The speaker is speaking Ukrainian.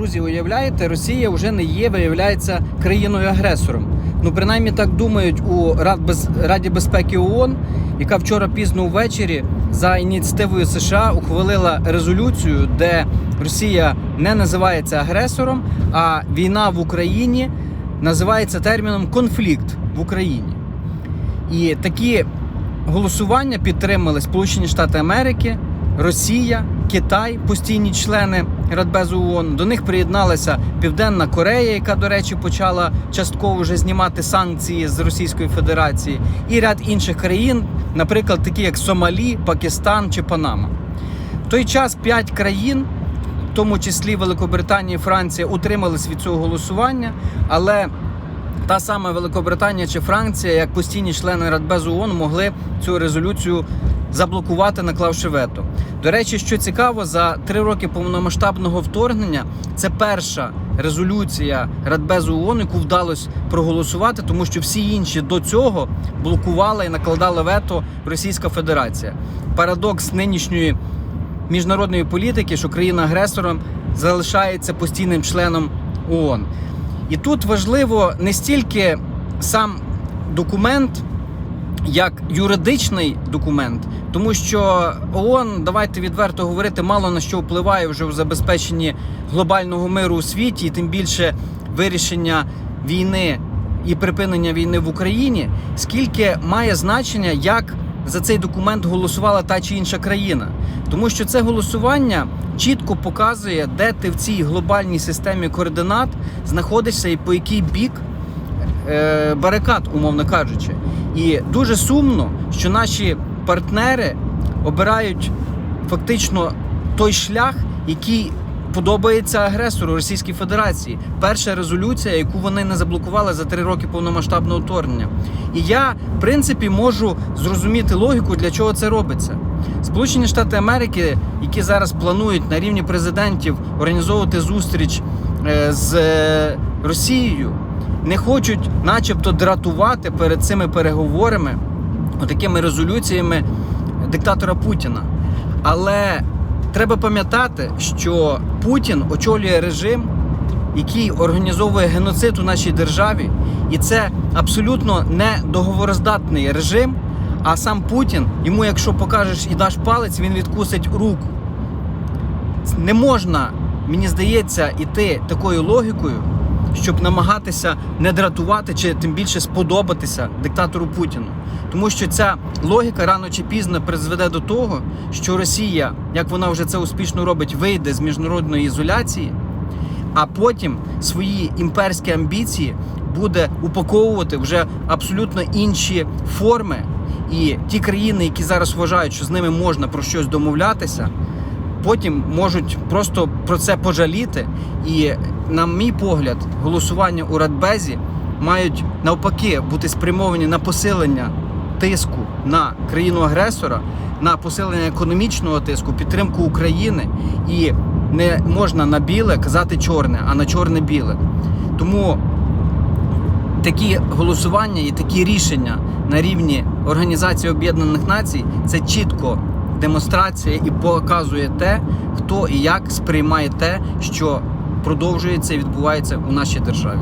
Друзі, уявляєте, Росія вже не є, виявляється, країною-агресором. Ну, принаймні так думають у. Раді безпеки ООН, яка вчора пізно ввечері за ініціативою США ухвалила резолюцію, де Росія не називається агресором, а війна в Україні називається терміном конфлікт в Україні. І такі голосування підтримали Сполучені Штати Америки, Росія, Китай, постійні члени Радбезу ООН. До них приєдналася Південна Корея, яка, до речі, почала частково вже знімати санкції з Російської Федерації, і ряд інших країн, наприклад, такі як Сомалі, Пакистан чи Панама. В той час п'ять країн, в тому числі Великобританія і Франція, утримались від цього голосування, але та сама Великобританія чи Франція, як постійні члени Радбезу ООН, могли цю резолюцію заблокувати, наклавши вето. До речі, що цікаво, за три роки повномасштабного вторгнення це перша резолюція Радбезу ООН, яку вдалося проголосувати, тому що всі інші до цього блокувала і накладала вето Російська Федерація. Парадокс нинішньої міжнародної політики, що країна агресором залишається постійним членом ООН. І тут важливо не стільки сам документ, як юридичний документ, тому що ООН, давайте відверто говорити, мало на що впливає вже в забезпеченні глобального миру у світі, і тим більше вирішення війни і припинення війни в Україні, скільки має значення, як за цей документ голосувала та чи інша країна, тому що це голосування чітко показує, де ти в цій глобальній системі координат знаходишся і по який бік е, барикад, умовно кажучи. І дуже сумно, що наші партнери обирають фактично той шлях, який подобається агресору Російській Федерації. Перша резолюція, яку вони не заблокували за три роки повномасштабного вторгнення. І я, в принципі, можу зрозуміти логіку, для чого це робиться. Сполучені Штати Америки, які зараз планують на рівні президентів організовувати зустріч е, з е, Росією, не хочуть, начебто, дратувати перед цими переговорами, такими резолюціями диктатора Путіна. Але треба пам'ятати, що Путін очолює режим, який організовує геноцид у нашій державі, і це абсолютно не договороздатний режим. А сам Путін, йому, якщо покажеш і даш палець, він відкусить руку. Не можна, мені здається, іти такою логікою, щоб намагатися не дратувати чи тим більше сподобатися диктатору Путіну. Тому що ця логіка рано чи пізно призведе до того, що Росія, як вона вже це успішно робить, вийде з міжнародної ізоляції, а потім свої імперські амбіції буде упаковувати вже абсолютно інші форми. І ті країни, які зараз вважають, що з ними можна про щось домовлятися, потім можуть просто про це пожаліти. І, на мій погляд, голосування у Радбезі мають навпаки бути спрямовані на посилення тиску на країну-агресора, на посилення економічного тиску, підтримку України. І не можна на біле казати чорне, а на чорне біле. Тому такі голосування і такі рішення на рівні Організації Об'єднаних Націй це чітко демонстрація і показує те, хто і як сприймає те, що продовжується і відбувається у нашій державі.